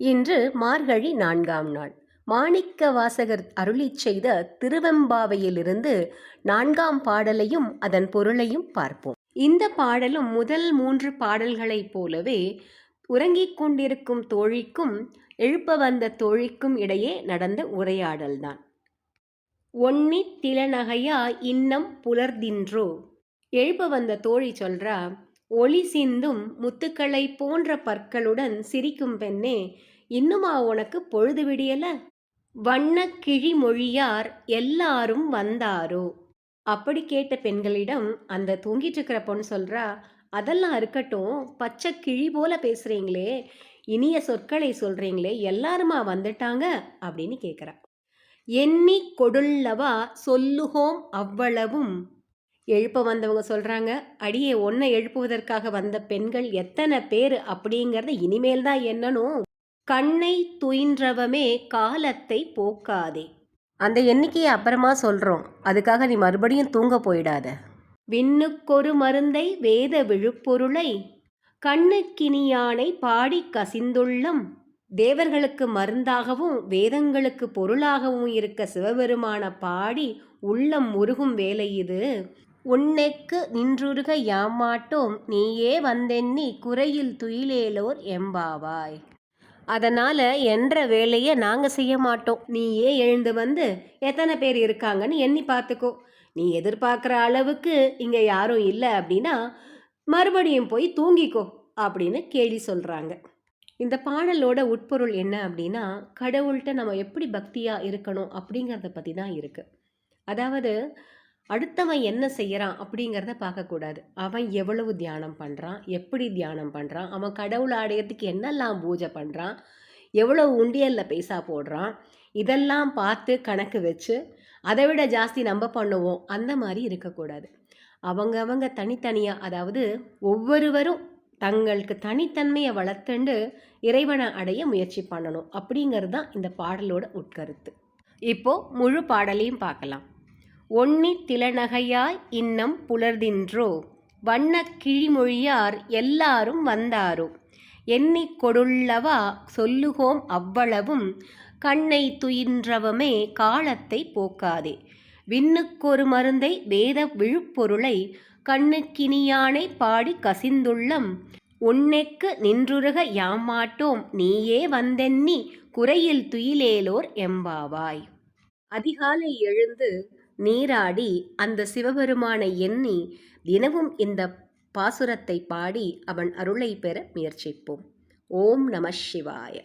இன்று மார்கழி நான்காம் நாள். மாணிக்க வாசகர் அருளிச் செய்த திருவெம்பாவையிலிருந்து நான்காம் பாடலையும் அதன் பொருளையும் பார்ப்போம். இந்த பாடலும் முதல் மூன்று பாடல்களைப் போலவே உறங்கிக் கொண்டிருக்கும் தோழிக்கும் எழுப்ப வந்த தோழிக்கும் இடையே நடந்த உரையாடல்தான். ஒன்னி திலநகையா இன்னம் புலர்தின்றோ எழுப்ப வந்த தோழி சொல்றா ஒளி சிந்தும் முத்துக்களை போன்ற பற்களுடன் சிரிக்கும் பெண்ணே இன்னுமா உனக்கு பொழுது விடியல? வண்ண கிழிமொழியார் எல்லாரும் வந்தாரோ? அப்படி கேட்ட பெண்களிடம் அந்த தூங்கிட்டு இருக்கிற பொண்ணு சொல்றா அதெல்லாம் இருக்கட்டும் பச்சை கிழி போல பேசுறீங்களே இனிய சொற்களை சொல்றீங்களே எல்லாருமா வந்துட்டாங்க? அப்படின்னு கேட்குறா எண்ணி கொடுள்ளவா சொல்லுகோம் அவ்வளவும் எழுப்ப வந்தவங்க சொல்கிறாங்க அடியே ஒன்றை எழுப்புவதற்காக வந்த பெண்கள் எத்தனை பேர்? அப்படிங்கிறத இனிமேல் தான் என்னனும் கண்ணை துயின்றவமே காலத்தை போக்காதே. அந்த எண்ணிக்கையை அப்புறமா சொல்கிறோம் அதுக்காக நீ மறுபடியும் தூங்க போயிடாத. விண்ணுக்கொரு மருந்தை வேத விழுப்பொருளை கண்ணுக்கினியானை பாடி கசிந்துள்ளம். தேவர்களுக்கு மருந்தாகவும் வேதங்களுக்கு பொருளாகவும் இருக்க சிவபெருமான பாடி உள்ளம் முருகும் வேலை இது. உன்னைக்கு நின்றுருக யாமாட்டோம். நீயே வந்தெண்ணி குறையில் துயிலேலோர் எம்பாவாய். அதனால் என்ற வேலையை நாங்கள் செய்ய மாட்டோம். நீயே எழுந்து வந்து எத்தனை பேர் இருக்காங்கன்னு எண்ணி பார்த்துக்கோ. நீ எதிர்பார்க்குற அளவுக்கு இங்கே யாரும் இல்லை அப்படின்னா மறுபடியும் போய் தூங்கிக்கோ அப்படின்னு கேலி சொல்கிறாங்க இந்த பாடலோட உட்பொருள் என்ன அப்படின்னா கடவுள்கிட்ட நம்ம எப்படி பக்தியாக இருக்கணும் அப்படிங்கிறத பற்றி தான் இருக்குது அதாவது அடுத்தவன் என்ன செய்கிறான் அப்படிங்கிறத பார்க்கக்கூடாது. அவன் எவ்வளவு தியானம் பண்ணுறான் எப்படி தியானம் பண்ணுறான் அவன் கடவுள் அடையிறதுக்கு என்னெல்லாம் பூஜை பண்ணுறான் எவ்வளோ உண்டியலில் பைசா போடுறான் இதெல்லாம் பார்த்து கணக்கு வச்சு அதை விட ஜாஸ்தி நம்ம பண்ணுவோம் அந்த மாதிரி இருக்கக்கூடாது. அவங்க அவங்க தனித்தனியாக அதாவது ஒவ்வொருவரும் தங்களுக்கு தனித்தன்மையை வளர்த்துண்டு இறைவனை அடைய முயற்சி பண்ணணும் அப்படிங்கிறது தான் இந்த பாடலோட உட்கருத்து. இப்போது முழு பாடலையும் பார்க்கலாம். ஒன்னி திலநகையாய் இன்னம் புலர்தின்றோ வண்ணக் கிழிமொழியார் எல்லாரும் வந்தாரோ? எண்ணி கொடுள்ளவா சொல்லுகோம் அவ்வளவும்? கண்ணை துயின்றவமே காலத்தை போக்காதே. விண்ணுக்கொரு மருந்தை வேத விழுப்பொருளை கண்ணுக்கினியானை பாடி கசிந்துள்ளம். உன்னைக்கு நின்றுருக யாமாட்டோம் நீயே வந்தென்னி குறையில் துயிலேலோர் எம்பாவாய். அதிகாலை எழுந்து நீராடி அந்த சிவபெருமானை எண்ணி தினமும் இந்த பாசுரத்தை பாடி அவன் அருளை பெற முயற்சிப்போம். ஓம் நம சிவாய.